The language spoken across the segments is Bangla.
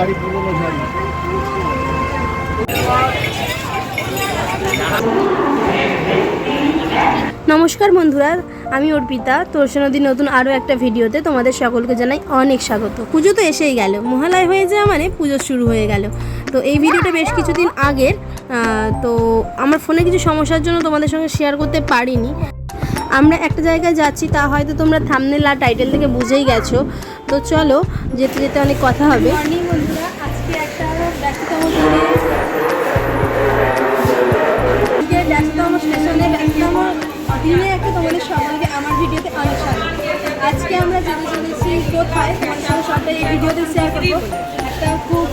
শাড়ি, পুরোনো শাড়ি। নমস্কার বন্ধুরা, আমি অর্পিতা। তোরসে নদীর নতুন আরও একটা ভিডিওতে তোমাদের সকলকে জানাই অনেক স্বাগত। পুজো তো এসেই গেল, মহালয় হয়ে যাওয়া মানে পুজো শুরু হয়ে গেল। তো এই ভিডিওটা বেশ কিছুদিন আগের তো আমার ফোনে কিছু সমস্যার জন্য তোমাদের সঙ্গে শেয়ার করতে পারিনি। আমরা একটা জায়গায় যাচ্ছি, তা হয়তো তোমরা থামনেল আর টাইটেল থেকে বুঝেই গেছো। তো চলো, যেতে যেতে অনেক কথা হবে। স্টেশনে ব্যস্ততম দিনে একটা তোমাদের সকলকে আমার ভিডিওতে অনেক স্বাগত আজকে আমরা যেতে চলেছি কোথায়, তোমাদের সঙ্গে সবটাই এই ভিডিওতে শেয়ার করব। একটা খুব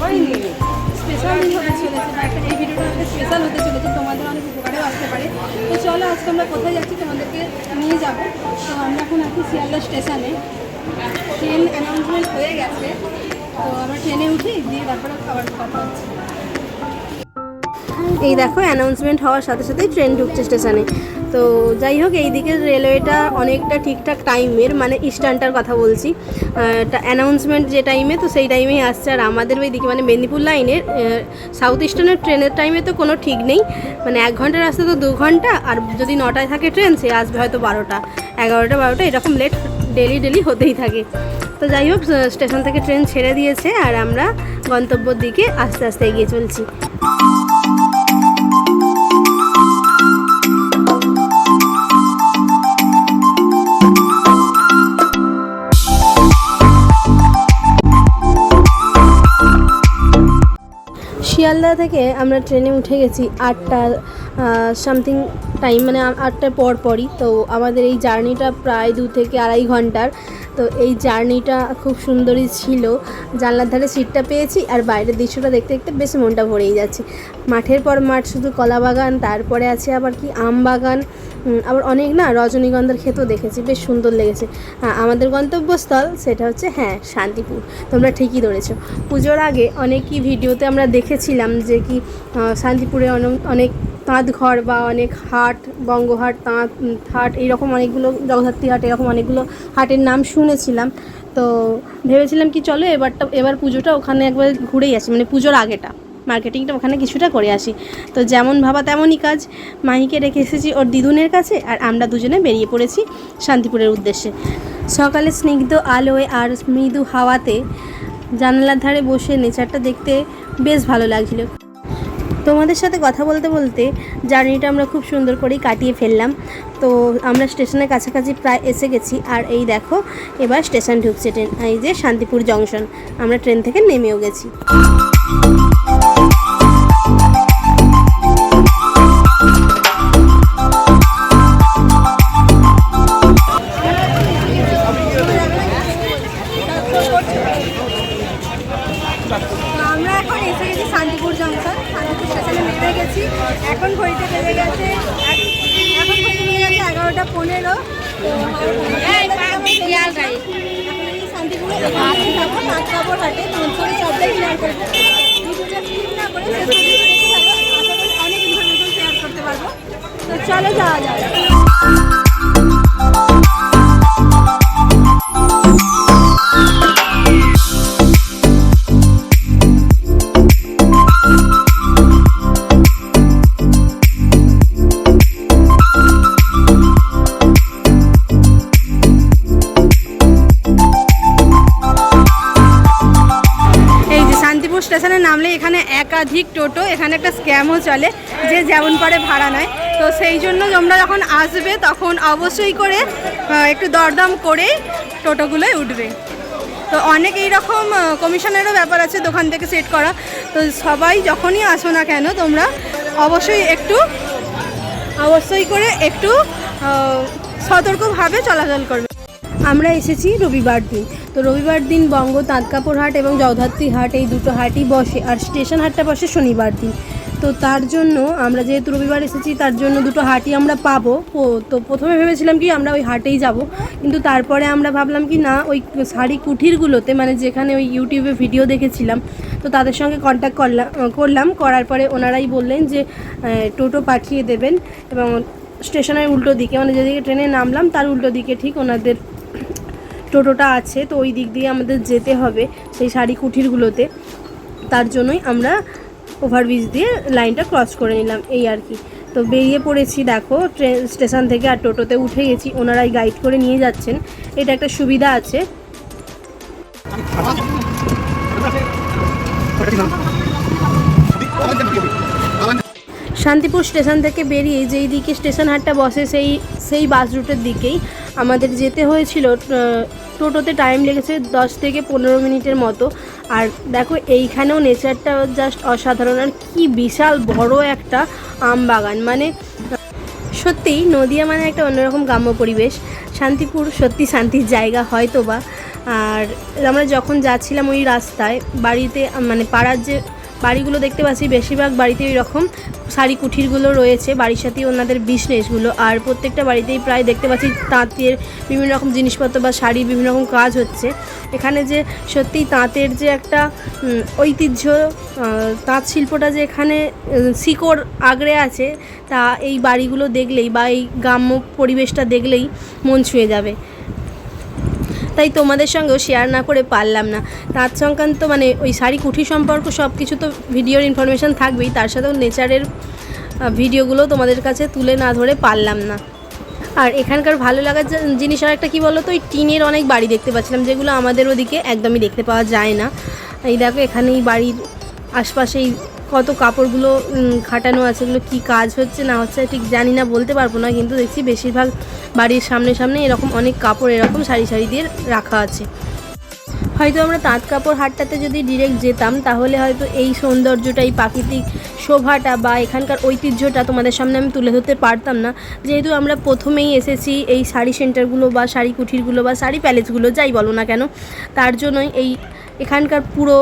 স্পেশাল দিন হতে চলেছে এই ভিডিওটা একটা স্পেশাল হতে চলেছে, তোমাদের অনেক উপকারেও আসতে পারে। তো চলো, আজকে আমরা কোথায় যাচ্ছি তোমাদেরকে নিয়ে যাব। তো আমরা এখন আছি শিয়ালদা স্টেশনে। ট্রেন অ্যানাউন্সমেন্ট হয়ে গেছে। তো আমরা ট্রেনে উঠি দিয়ে তারপরে খাবার কথা হচ্ছে। এই দেখো অ্যানাউন্সমেন্ট হওয়ার সাথে সাথেই ট্রেন ঢুকছে স্টেশনে তো যাই হোক, এই দিকে রেলওয়েটা অনেকটা ঠিকঠাক টাইমের মানে ইস্টার্নটার কথা বলছি। অ্যানাউন্সমেন্ট যে টাইমে তো সেই টাইমেই আসছে। আর আমাদের ওই দিকে মানে মেদিনীপুর লাইনের সাউথ ইস্টার্নের ট্রেনের টাইমে তো কোনো ঠিক নেই। মানে এক ঘণ্টার রাস্তা তো দু ঘণ্টা, আর যদি নটায় থাকে ট্রেন সে আসবে হয়তো বারোটা। এগারোটা, বারোটা, এরকম লেট ডেলি ডেলি হতেই থাকে। তো যাই হোক স্টেশন থেকে ট্রেন ছেড়ে দিয়েছে, আর আমরা গন্তব্যর দিকে আস্তে আস্তে এগিয়ে চলছি। শিয়ালদা থেকে আমরা ট্রেনে উঠে গেছি আটটা সামথিং টাইম মানে আটটা আটটার পর পরই তো আমাদের এই জার্নিটা প্রায় দু থেকে আড়াই ঘণ্টার। তো এই জার্নিটা খুব সুন্দরই ছিল। জানলার ধারে সিটটা পেয়েছি আর বাইরের দৃশ্যটা দেখতে দেখতে বেশ মনটা ভরেই যাচ্ছে। মাঠের পর মাঠ শুধু কলা বাগান, তারপরে আছে আবার কি আম বাগান আবার অনেক না রজনীগন্ধার ক্ষেতও দেখেছি, বেশ সুন্দর লেগেছে। আমাদের গন্তব্যস্থল সেটা হচ্ছে হ্যাঁ শান্তিপুর। তোমরা ঠিকই ধরেছো। পুজোর আগে অনেকই ভিডিওতে আমরা দেখেছিলাম যে কি শান্তিপুরে অনেক তাঁত ঘর বা অনেক হাট, বঙ্গহাট, তাঁত হাট এইরকম অনেকগুলো, জগদ্ধাত্রী হাট, এরকম অনেকগুলো হাটের নাম শুনেছিলাম। তো ভেবেছিলাম কি চলো এবারটা, এবার পুজোটা ওখানে একবার ঘুরেই আসি মানে পুজোর আগেটা। মার্কেটিংটা ওখানে কিছুটা করে আসি। তো যেমন ভাবা তেমনই কাজ। মাহিকে রেখে এসেছি ওর দিদুনের কাছে আর আমরা দুজনে বেরিয়ে পড়েছি শান্তিপুরের উদ্দেশ্যে। সকালে স্নিগ্ধ আলোয় আর মৃদু হাওয়াতে জানালার ধারে বসে নেচারটা দেখতে বেশ ভালো লাগছিল। তোমাদের সাথে কথা বলতে বলতে জার্নিটা আমরা খুব সুন্দর করেই কাটিয়ে ফেললাম। তো আমরা স্টেশনের কাছাকাছি প্রায় এসে গেছি। আর এই দেখো, এবার স্টেশন ঢুকছে ট্রেন, এই যে শান্তিপুর জংশন। আমরা ট্রেন থেকে নেমেও গেছি। আমরা এখন এসে গেছি শান্তিপুর জংশন। স্টেশনে নেমে গেছি। এখন ঘড়িতে বেজে গেছে এখন ঘড়িতে বেজে গেছে এগারোটা পনেরো। শান্তিপুরে যাব কাপড় হাটে। শেয়ার করব ভিডিওটা স্কিপ না করে অনেক ইনফরমেশন শেয়ার করতে পারব। তো চলো যাওয়া যায় যে স্টেশনে নামলে এখানে একাধিক টোটো, এখানে একটা স্ক্যামও চলে, যে যেমন পারে ভাড়া নেয়। তো সেই জন্য তোমরা যখন আসবে, তখন অবশ্যই করে একটু দরদাম করেই টোটোগুলোয় উঠবে। তো অনেক এইরকম কমিশনেরও ব্যাপার আছে দোকান থেকে সেট করা। তো সবাই যখনই আসো না কেন, তোমরা অবশ্যই একটু, অবশ্যই করে একটু সতর্কভাবে চলাচল করবে। আমরা এসেছি রবিবার দিন। তো রবিবার দিন বঙ্গ তাঁত কাপড় হাট এবং জগদ্ধাত্রী হাট এই দুটো হাটই বসে আর স্টেশন হাটটা বসে শনিবার দিন। তো তার জন্য আমরা যেহেতু রবিবার এসেছি, তার জন্য দুটো হাটই আমরা পাবো। তো প্রথমে ভেবেছিলাম কি আমরা ওই হাটেই যাব। কিন্তু তারপরে আমরা ভাবলাম কি না, ওই শাড়ি কুঠিরগুলোতে মানে যেখানে ওই ইউটিউবে ভিডিও দেখেছিলাম, তো তাদের সঙ্গে কন্ট্যাক্ট করলাম করলাম। করার পরে ওনারাই বললেন যে টোটো পাঠিয়ে দেবেন এবং স্টেশনের উল্টো দিকে মানে যেদিকে ট্রেনে নামলাম, তার উল্টো দিকে ঠিক ওনাদের টোটোটা আছে, তো ওই দিক দিয়ে আমাদের যেতে হবে সেই শাড়ি কুঠিরগুলোতে। তার জন্যই আমরা ওভারব্রিজ দিয়ে লাইনটা ক্রস করে নিলাম, এই আর কি। তো বেরিয়ে পড়েছি, দেখো ট্রেন স্টেশন থেকে আর টোটোতে উঠে গেছি, ওনারাই গাইড করে নিয়ে যাচ্ছেন। এটা একটা সুবিধা আছে। শান্তিপুর স্টেশন থেকে বেরিয়ে যেই দিকে স্টেশন হাটটা বসে, সেই সেই বাস রুটের দিকেই আমাদের যেতে হয়েছিল টোটোতে টাইম লেগেছে দশ থেকে পনেরো মিনিটের মতো। আর দেখো, এইখানেও নেচারটা জাস্ট অসাধারণ। আর কি বিশাল বড় একটা আম বাগান। মানে সত্যিই নদিয়া মানে একটা অন্যরকম গ্রাম্য পরিবেশ। শান্তিপুর সত্যি শান্তির জায়গা হয়তো বা আর আমরা যখন যাচ্ছিলাম ওই রাস্তায়, বাড়িতে মানে পাড়ার যে বাড়িগুলো দেখতে পাচ্ছি, বেশিরভাগ বাড়িতে ওই রকম শাড়ি কুঠিরগুলো রয়েছে, বাড়ির সাথে ওনাদের বিজনেসগুলো আর প্রত্যেকটা বাড়িতেই প্রায় দেখতে পাচ্ছি তাঁতের বিভিন্ন রকম জিনিসপত্র বা শাড়ির বিভিন্ন রকম কাজ হচ্ছে। এখানে যে সত্যিই তাঁতের যে একটা ঐতিহ্য তাঁত শিল্পটা যে এখানে শিকড় আগড়ে আছে, তা এই বাড়িগুলো দেখলেই বা এই গ্রাম্য পরিবেশটা দেখলেই মন ছুঁয়ে যাবে। তাই তোমাদের সঙ্গেও শেয়ার না করে পারলাম না। তার সংক্রান্ত মানে ওই শাড়ি, কুঠি সম্পর্ক সব কিছু তো ভিডিওর ইনফরমেশান থাকবেই, তার সাথেও নেচারের ভিডিওগুলো তোমাদের কাছে তুলে না ধরে পারলাম না। আর এখানকার ভালো লাগার জিনিস আর একটা কী বলো তো ওই টিনের অনেক বাড়ি দেখতে পাচ্ছিলাম, যেগুলো আমাদের ওদিকে একদমই দেখতে পাওয়া যায় না। এই দেখো এখানেই বাড়ির আশপাশেই কত কাপড়গুলো খাটানো আছে, এগুলো কী কাজ হচ্ছে, না হচ্ছে, ঠিক জানি না, বলতে পারব না, কিন্তু দেখছি বেশিরভাগ বাড়ির সামনে সামনে এরকম অনেক কাপড়, এরকম সারি সারি দিয়ে রাখা আছে। হয়তো আমরা তাঁত কাপড় হাটটাতে যদি ডিরেক্ট যেতাম, তাহলে হয়তো এই সৌন্দর্যটা, এই প্রাকৃতিক শোভাটা বা এখানকার ঐতিহ্যটা তোমাদের সামনে আমি তুলে ধরতে পারতাম না। যেহেতু আমরা প্রথমেই এসেছি এই শাড়ি সেন্টারগুলো বা শাড়ি কুঠিরগুলো বা শাড়ি প্যালেসগুলো যাই বলো না কেন, তার জন্যই এই এখানকার পুরো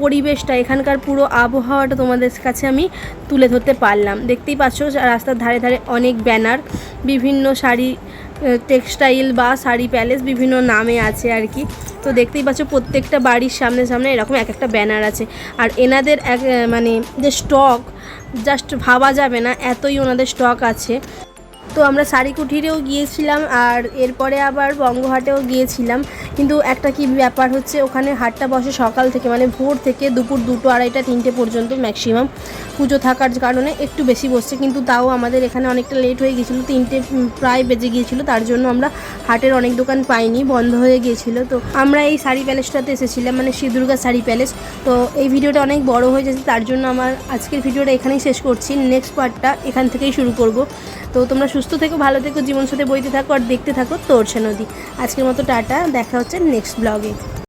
পরিবেশটা, এখানকার পুরো আবহাওয়াটা তোমাদের কাছে আমি তুলে ধরতে পারলাম। দেখতেই পাচ্ছ, রাস্তার ধারে ধারে অনেক ব্যানার, বিভিন্ন শাড়ি টেক্সটাইল বা শাড়ি প্যালেস বিভিন্ন নামে আছে আর কি। তো দেখতেই পাচ্ছ প্রত্যেকটা বাড়ির সামনে সামনে এরকম এক একটা ব্যানার আছে। আর এনাদের এক মানে যে স্টক জাস্ট ভাবা যাবে না, এতই ওনাদের স্টক আছে। তো আমরা শাড়ি কুঠিরেও গিয়েছিলাম আর এরপরে আবার বঙ্গহাটেও গিয়েছিলাম। কিন্তু একটা কি ব্যাপার হচ্ছে, ওখানে হাটটা বসে সকাল থেকে মানে ভোর থেকে দুপুর দুটো আড়াইটা তিনটে পর্যন্ত ম্যাক্সিমাম পুজো থাকার কারণে একটু বেশি বসছে। কিন্তু তাও আমাদের এখানে অনেকটা লেট হয়ে গিয়েছিল, তিনটে প্রায় বেজে গিয়েছিল, তার জন্য আমরা হাটের অনেক দোকান পাইনি, বন্ধ হয়ে গিয়েছিল। তো আমরা এই শাড়ি প্যালেসটাতে এসেছিলাম মানে শ্রী দুর্গা শাড়ি প্যালেস তো এই ভিডিওটা অনেক বড় হয়ে যাচ্ছে, তার জন্য আমার আজকের ভিডিওটা এখানেই শেষ করছি। নেক্সট পার্টটা এখান থেকেই শুরু করব। তো তোমরা সুস্থ থেকো, ভালো থেকো জীবন সাথে বইতে থাকো আর দেখতে থাকো তোরছে নদী। আজকের মতো টাটা, দেখা হচ্ছে নেক্সট ব্লগে